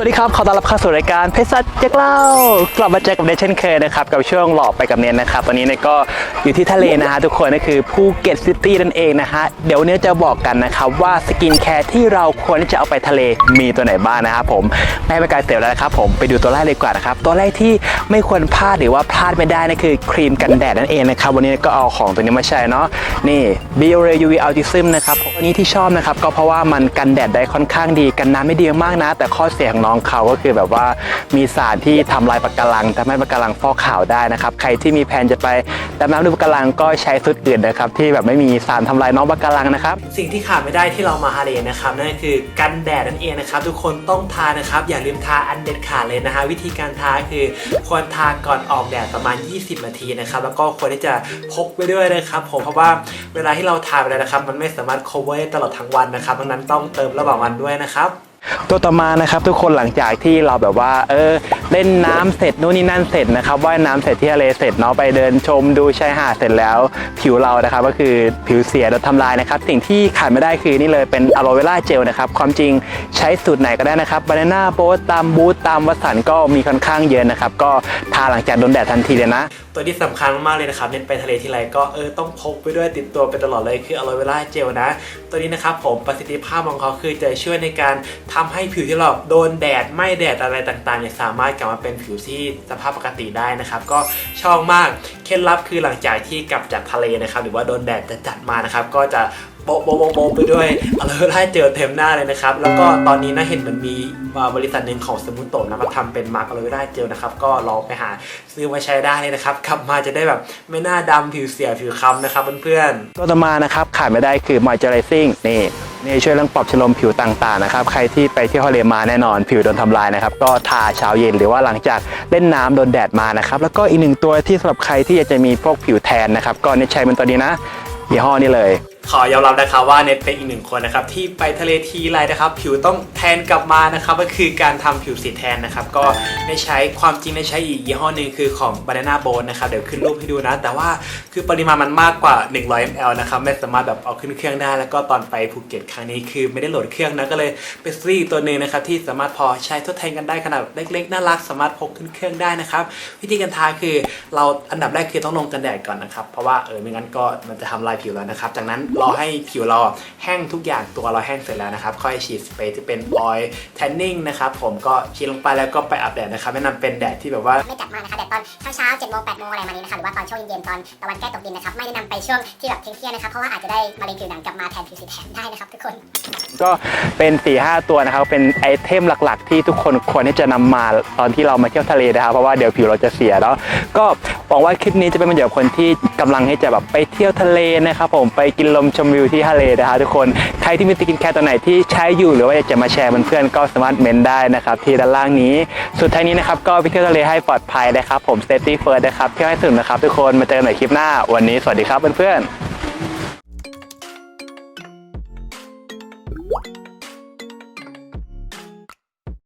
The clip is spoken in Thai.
สวัสดีครับขอต้อนรับเข้าสู่รายการเพชรสัจเจ๊กเล่ากลับมาเจอกับเนเช่นเคยนะครับกับช่วงหลอกไปกับเนนนะครับตอนนี้เนี่ยก็อยู่ที่ทะเลนะฮะทุกคนนั่นคือภูเก็ตซิตี้นั่นเองนะฮะเดี๋ยววันนี้จะบอกกันนะครับว่าสกินแคร์ที่เราควรที่จะเอาไปทะเลมีตัวไหนบ้างนะครับผมไม่ให้เป็นการเสียเวลานะครับผมไปดูตัวแรกเลยดีกว่านะครับตัวแรกที่ไม่ควรพลาดหรือว่าพลาดไม่ได้นั่นคือครีมกันแดดนั่นเองนะครับวันนี้ก็เอาของตัวนี้มาใช้เนาะนี่ b i o r e UV Ultisim นะครับวันนี้ที่ชอบนะครับก็เพราะว่ามันกันแดดได้ค่อนข้างดีกันน้ำไม่ดีมากนะ แต่ข้อเสียของน้องเขาก็คือแบบว่ามีสารที่ทำลายปะการังทำให้ปะการังฟอกขาวได้นะครับใครที่มีแผนจะไปดำน้ำดูปะการังก็ใช้ชุดอื่นนะครับที่แบบไม่มีสารทำลายน้องปะการังนะครับสิ่งที่ขาดไม่ได้ที่เรามาฮาเลนะครับนั่นก็คือกันแดดนั่นเองนะครับทุกคนต้องทานะครับอย่าลืมทาอันเด็ดขาดเลยนะฮะวิธีการทาคือควรทาก่อนออกแดดประมาณ 20 นาทีนะครับแล้วก็ควรที่จะพกไปด้วยนะครับผมเพราะว่าเวลาที่เราทาไปแล้วนะครับมันไม่สามารถ cover ไว้ตลอดทั้งวันนะครับดังนั้นต้องเติมระหว่างวันด้วยนะครับ ตัวต่อมานะครับทุกคนหลังจากที่เราแบบว่า เออเล่นน้ำเสร็จนู่นนี่นั่นเสร็จนะครับว่ายน้ำเสร็จที่ทะเลเสร็จเนาะไปเดินชมดูชายหาดเสร็จแล้ว ผิวเรานะครับก็คือผิวเสียโดนทำลายนะครับสิ่งที่ขาดไม่ได้คือนี่เลยเป็นอะโลเวราเจลนะครับความจริงใช้สูตรไหนก็ได้นะครับบานาน่าโบสตามบูธตามวัสันก็มีค่อนข้างเยอะนะครับก็ทาหลังจากโดนแดดทันทีเลยนะ ตัวที่สำคัญมากเลยนะครับเน้นไปทะเลทีไรก็เออต้องพกไปด้วยติดตัวไปตลอดเลยคืออะโลเวราเจลนะ ตัวนี้นะครับผมประสิทธิภาพของเขาคือจะช่วยในการทำให้ผิวที่เราโดนแดดไม่แดดอะไรต่างๆเนี่ยสามารถกลับมาเป็นผิวที่สภาพปกติได้นะครับ ก็ชอบมากเคล็ดลับคือหลังจากที่กลับจากทะเลนะครับ หรือว่าโดนแดดจัดมานะครับ ก็จะโบโบโบโบไปด้วยอะโลเวราเจลเต็มหน้าเลยนะครับ แล้วก็ตอนนี้นะเห็นมันมีบริษัทหนึ่งของสมุนโตนะมาทำเป็นมาร์กอะโลเวราเจลนะครับ ก็ลองไปหาซื้อมาใช้ได้เลยนะครับกลับมาจะได้แบบไม่หน้าดำผิวเสียผิวค้ำนะครับเพื่อนตัวต่อมานะครับขาดไม่ได้คือ moisturizing นี่ นี่ช่วยเรื่องปรับชโลมผิวต่างๆนะครับ ใครที่ไปเที่ยวทะเลมาแน่นอนผิวโดนทำลายนะครับ ก็ทาเช้าเย็นหรือว่าหลังจากเล่นน้ำโดนแดดมานะครับ แล้วก็อีกหนึ่งตัวที่สำหรับใครที่อยากจะมีพวกผิวแทนนะครับ ก็เนี่ยใช้มันตัวนี้นะยี่ห้อนี้เลย ขอยอมรับนะครับว่าเน็ตเป็นอีกหนึ่งคนนะครับที่ไปทะเลทีไรนะครับ ผิวต้องแทนกลับมานะครับก็คือการทำผิวสีแทนนะครับ ก็ได้ใช้ความจริงได้ใช้อีกยี่ห้อหนึ่งคือของ Banana b o n นะครับเดี๋ยวขึ้นรูปให้ดูนะ แต่ว่าคือปริมาณมันมากกว่า 100 ml นะครับไม่สามารถแบบเอาขึ้นเครื่องได้ แล้วก็ตอนไปภูเก็ตครั้งนี้คือไม่ได้โหลดเครื่องนะก็เลยไปซื้อตัวหนึ่งนะครับที่สามารถพอใช้ทดแทนกันได้ขนาดเล็กๆน่ารักสามารถพกขึ้นเครื่องได้นะครับวิธีการทาคือเราอันดับแรกคือต้องลงกันแดดก่อนนะครับเพราะว่าเออไม่งั้นก็มันจะทำลายผิวเรานะครับจากนั้นรอให้ผิวเราแห้งทุกอย่างตัวเราแห้งเสร็จแล้วนะครับ ค่อยฉีดสเปรย์ที่เป็นออยล์แทนนิ่งนะครับผมก็ฉีดลงไปแล้วก็ไปอาบแดดนะครับแนะนำเป็นแดดที่แบบว่าไม่จัดมากนะคะแดดตอนเช้าเช้าๆ7โมงแปดโมงอะไรมานี้นะคะหรือว่าตอนช่วงเย็นๆตอนตะวันใกล้ตกดินนะครับไม่แนะนำไปช่วงที่แบบเที่ยงๆนะครับเพราะว่าอาจจะได้มะเร็งผิวหนังกลับมาแทนผิวสีแทนได้นะครับทุกคน ก็เป็น4ีหตัวนะครับ เป็นไอเทมหลักๆ ที่ทุกคนควรที่จะนำมาตอนที่เรามาเที่ยวทะเลนะครับ เพราะว่าเดี๋ยวผิวเราจะเสียเนาะก็หวังว่าคลิปนี้จะเป็นประโยชน์คนที่กำลังที่จะแบบไปเที่ยวทะเลนะครับผมไปกินลมชมวิวที่ทะเลนะครับทุกคนใครที่มีสกินแคร์ตัวไหนที่ใช้อยู่หรือว่าอยากจะมาแชร์เพื่อนๆก็สามารถเมนได้นะครับที่ด้านล่างนี้ สุดท้ายนี้นะครับก็ไปเที่ยวทะเลให้ปลอดภัยนะครับผม safety first นะครับเที่ยวให้สนุกนะครับทุกคนมาเจอกันใหม่คลิปหน้า วันนี้สวัสดีครับเพื่อนๆ